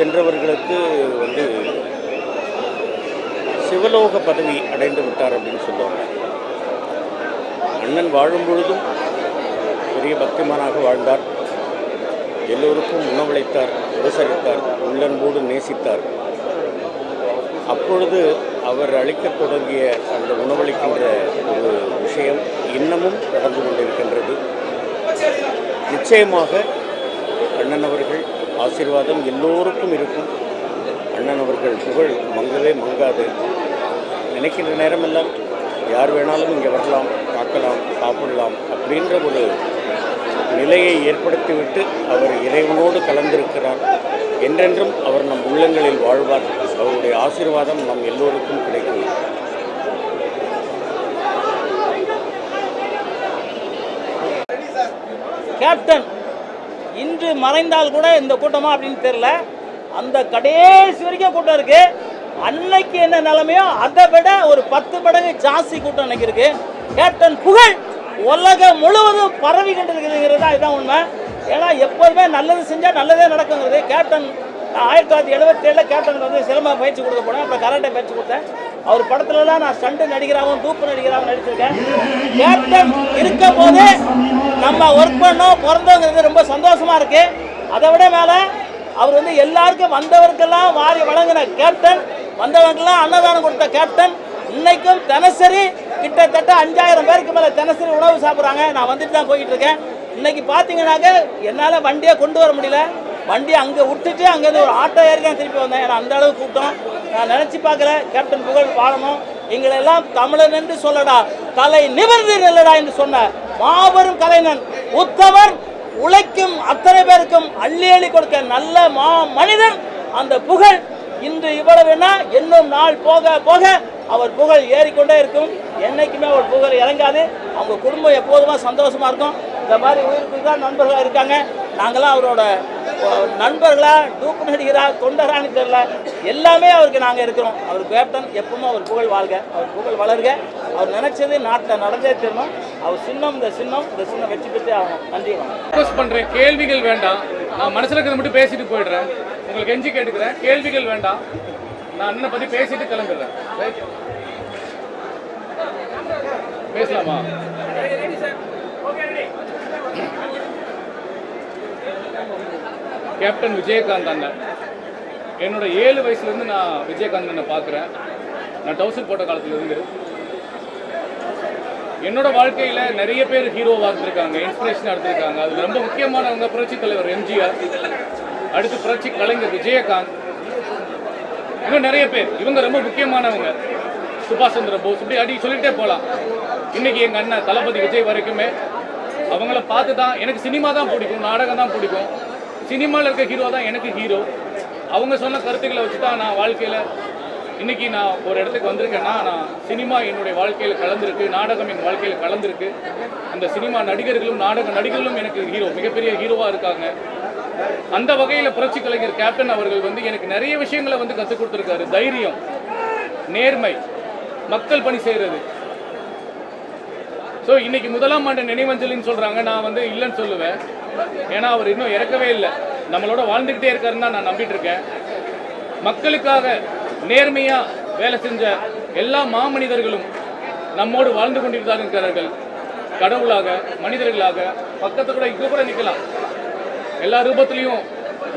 சென்றவர்களுக்கு வந்து சிவலோக பதவி அடைந்து விட்டார் அப்படின்னு சொல்லுவாங்க. அண்ணன் வாழும் பொழுதும் பெரிய பக்திமானாக வாழ்ந்தார். எல்லோருக்கும் உணவளித்தார் உபசரித்தார் உள்ளன்போடு நேசித்தார். அப்பொழுது அவர் அளிக்கத் தொடங்கிய அந்த உணவளிக்கின்ற ஒரு விஷயம் இன்னமும் நடந்து கொண்டிருக்கின்றது. நிச்சயமாக அண்ணன் அவர்கள் ஆசீர்வாதம் எல்லோருக்கும் இருக்கும். அண்ணன் அவர்கள் புகழ் மங்கவே மங்காது. நினைக்கின்ற நேரமெல்லாம் யார் வேணாலும் இங்கே வரலாம் பார்க்கலாம் சாப்பிடலாம் அப்படின்ற ஒரு நிலையை ஏற்படுத்திவிட்டு அவர் இறைவனோடு கலந்திருக்கிறார். என்றென்றும் அவர் நம் உள்ளங்களில் வாழ்வார். அவருடைய ஆசீர்வாதம் நம் எல்லோருக்கும் கிடைக்கும். கேப்டன் இன்று மறைந்தால் கூட இந்த கூட்டமா அப்படின்னு தெரியல. அந்த கடைசி வரைக்கும் கூட்டம் இருக்கு. அன்னைக்கு என்ன நிலைமையோ அதை விட ஒரு பத்து மடங்கு ஜாஸ்தி கூட்டம் அன்னைக்கு இருக்கு. கேப்டன் புகழ் உலகம் முழுவதும் பரவி கொண்டிருக்குதுங்கிறது தான் இதுதான் உண்மை. ஏன்னா எப்போதுமே நல்லது செஞ்சால் நல்லதே நடக்குங்கிறது. கேப்டன் ஆயிரத்தி தொள்ளாயிரத்தி எழுபத்தி ஏழில் கேப்டன் வந்து சிலம்ப பயிற்சி கொடுக்க போனேன் அப்புறம் கராட்டை பயிற்சி கொடுத்தேன். அவர் படத்துலலாம் நான் சண்டு நடிகராகவும் டூப்பு நடிகராகவும் நடிச்சிருக்கேன். கேப்டன் இருக்கும் போதே நம்ம ஒர்க் பண்ணோம் பிறந்தோங்கிறது ரொம்ப சந்தோஷமா இருக்கு. அதை விட மேலே அவர் வந்து எல்லாருக்கும் வந்தவருக்கெல்லாம் வாரி வழங்கின கேப்டன் வந்தவங்களுக்கெல்லாம் அன்னதானம் கொடுத்த கேப்டன் இன்னைக்கும் தினசரி கிட்டத்தட்ட அஞ்சாயிரம் பேருக்கு மேலே தினசரி உணவு சாப்பிட்றாங்க. நான் வந்துட்டு தான் போயிட்டு இருக்கேன். இன்னைக்கு பார்த்தீங்கன்னாக்க என்னால் வண்டியை கொண்டு வர முடியல. வண்டி அங்கே விட்டுட்டு அங்கேருந்து ஒரு ஆட்டோ ஏறி தான் திருப்பி வந்தேன். ஏன்னா அந்த அளவுக்கு கூட்டம். நான் நினச்சி பார்க்கல. கேப்டன் புகழ் வாழணும் எங்களை எல்லாம் தமிழன் என்று சொல்லடா தலை நிமிர்ந்து நில்லடா என்று சொன்ன மாபெரும் கலைஞன். உத்தவர் உழைக்கும் அத்தனை பேருக்கும் அள்ளி அள்ளி கொடுக்க நல்ல மா மனிதன். அந்த புகழ் இன்று இவ்வளவுனா இன்னும் நாள் போக போக அவர் புகழ் ஏறிக்கொண்டே இருக்கும். என்னைக்குமே அவர் புகழ் இறங்காது. அவங்க குடும்பம் எப்போதுமே சந்தோஷமா இருக்கும். இந்த மாதிரி உயிருக்கு தான் நண்பர்களாக இருக்காங்க. நாங்களாம் அவரோட நண்பர்களாக நண்பர்களா டூப்பு நடிகரா தொண்டரான்னு தெரியல. எல்லாமே அவருக்கு நாங்கள் இருக்கிறோம். அவர் கேப்டன் எப்பவுமே அவர் புகழ் வாழ்க. அவர் புகழ் வளர்க. அவர் நினைச்சது நாட்டில் நடந்தே தெரியணும் அவர் சின்னம் இந்த சின்னம் இந்த சின்னம் வெற்றி பெற்றே ஆகும் நன்றி ரிக்வஸ்ட் கேள்விகள் வேண்டாம். நான் மனசில் இருக்கிறத மட்டும் பேசிட்டு போயிடுறேன். உங்களுக்கு எஞ்சி கேட்டுக்கிறேன். கேள்விகள் வேண்டாம். நான் அண்ணனை பற்றி பேசிட்டு கிளம்பிடுறேன். பேசலாமா? கேப்டன் விஜயகாந்த் அண்ணன். என்னோட ஏழு வயசுலேருந்து நான் விஜயகாந்த் அண்ணனை பார்க்குறேன். நான் டவுசர் போட்ட காலத்துலேருந்து என்னோட வாழ்க்கையில நிறைய பேர் ஹீரோவா இருந்திருக்காங்க இன்ஸ்பிரேஷனா எடுத்திருக்காங்க அதுல ரொம்ப முக்கியமானவங்க புரட்சி தலைவர் எம்ஜிஆர் அடுத்து புரட்சி கலைஞர் விஜயகாந்த். இன்னும் நிறைய பேர். இவங்க ரொம்ப முக்கியமானவங்க. சுபாஷ் சந்திர போஸ். இப்படி அடி சொல்லிட்டே போகலாம் இன்னைக்கு எங்க அண்ணன் தளபதி விஜய் வரைக்குமே அவங்கள பார்த்து தான் எனக்கு சினிமா தான் பிடிக்கும் நாடகம் தான் பிடிக்கும். சினிமாவில் இருக்க ஹீரோ தான் எனக்கு ஹீரோ அவங்க சொன்ன கருத்துக்களை வச்சு தான் நான் வாழ்க்கையில் இன்னைக்கு நான் ஒரு இடத்துக்கு வந்திருக்கேன்னா நான் சினிமா என்னுடைய வாழ்க்கையில் கலந்துருக்கு நாடகம் என் வாழ்க்கையில் கலந்துருக்கு. அந்த சினிமா நடிகர்களும் நாடக நடிகர்களும் எனக்கு ஹீரோ மிகப்பெரிய ஹீரோவாக இருக்காங்க. அந்த வகையில் புரட்சி கலைஞர் கேப்டன் அவர்கள் வந்து எனக்கு நிறைய விஷயங்களை வந்து கற்றுக் கொடுத்துருக்காரு. தைரியம் நேர்மை மக்கள் பணி செய்கிறது ஸோ இன்னைக்கு முதலாம் ஆண்டு நினைவஞ்சலின்னு சொல்கிறாங்க நான் வந்து இல்லைன்னு சொல்லுவேன். ஏன்னா அவர் இன்னும் இறக்கவே இல்லை. நம்மளோட வாழ்ந்துக்கிட்டே இருக்காருன்னு தான் நான் நம்பிட்டு இருக்கேன். மக்களுக்காக நேர்மையாக வேலை செஞ்ச எல்லா மாமனிதர்களும் நம்மோடு வாழ்ந்து கொண்டிருந்தார் இருக்கிறார்கள் கடவுளாக மனிதர்களாக பக்கத்து கூட இங்கே கூட நிற்கலாம் எல்லா ரூபத்துலேயும்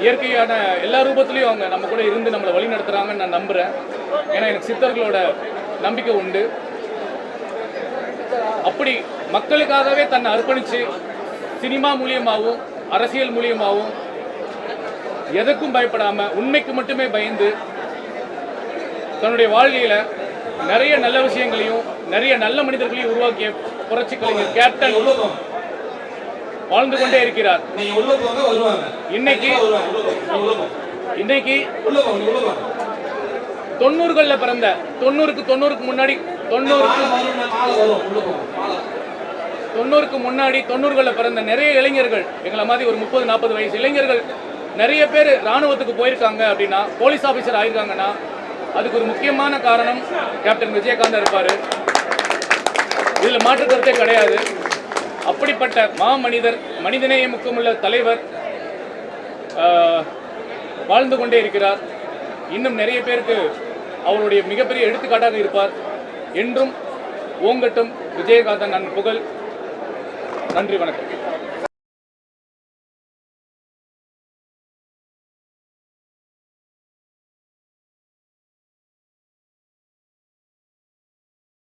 இயற்கையான எல்லா ரூபத்துலேயும் அவங்க நம்ம கூட இருந்து நம்மளை வழி நடத்துகிறாங்கன்னு நான் நம்புகிறேன் ஏன்னா எனக்கு சித்தர்களோட நம்பிக்கை உண்டு. அப்படி மக்களுக்காகவே தன்னை அர்ப்பணித்து சினிமா மூலியமாகவும் அரசியல் மூலியமாகவும் எதற்கும் பயப்படாமல் உண்மைக்கு மட்டுமே பயந்து தன்னுடைய வாழ்க்கையில் நிறைய நல்ல விஷயங்களையும் நிறைய நல்ல மனிதர்களையும் உருவாக்கிய புரட்சி கலைஞர் கேப்டன் வாழ்ந்து கொண்டே இருக்கிறார். இன்னைக்கு இன்னைக்கு தொண்ணூறுகளில் தொண்ணூறுகள்ல பிறந்த தொண்ணூறுக்கு தொண்ணூறுக்கு முன்னாடி தொண்ணூறுக்கு தொண்ணூறுக்கு முன்னாடி தொண்ணூறுகளில் பிறந்த நிறைய இளைஞர்கள் எங்களை மாதிரி ஒரு முப்பது நாற்பது வயசு இளைஞர்கள் நிறைய பேர் ராணுவத்துக்கு போயிருக்காங்க அப்படின்னா போலீஸ் ஆஃபீஸர் ஆயிருக்காங்கன்னா அதுக்கு ஒரு முக்கியமான காரணம் கேப்டன் விஜயகாந்த் இருப்பார். இதில் மாற்றுக்கருத்தே கிடையாது. அப்படிப்பட்ட மா மனிதர் மனிதநேய முக்கமுள்ள தலைவர் வாழ்ந்து கொண்டே இருக்கிறார். இன்னும் நிறைய பேருக்கு அவருடைய மிகப்பெரிய எடுத்துக்காட்டாக இருப்பார். என்றும் ஓங்கட்டும் விஜயகாந்தன் நன் புகழ். நன்றி வணக்கம்.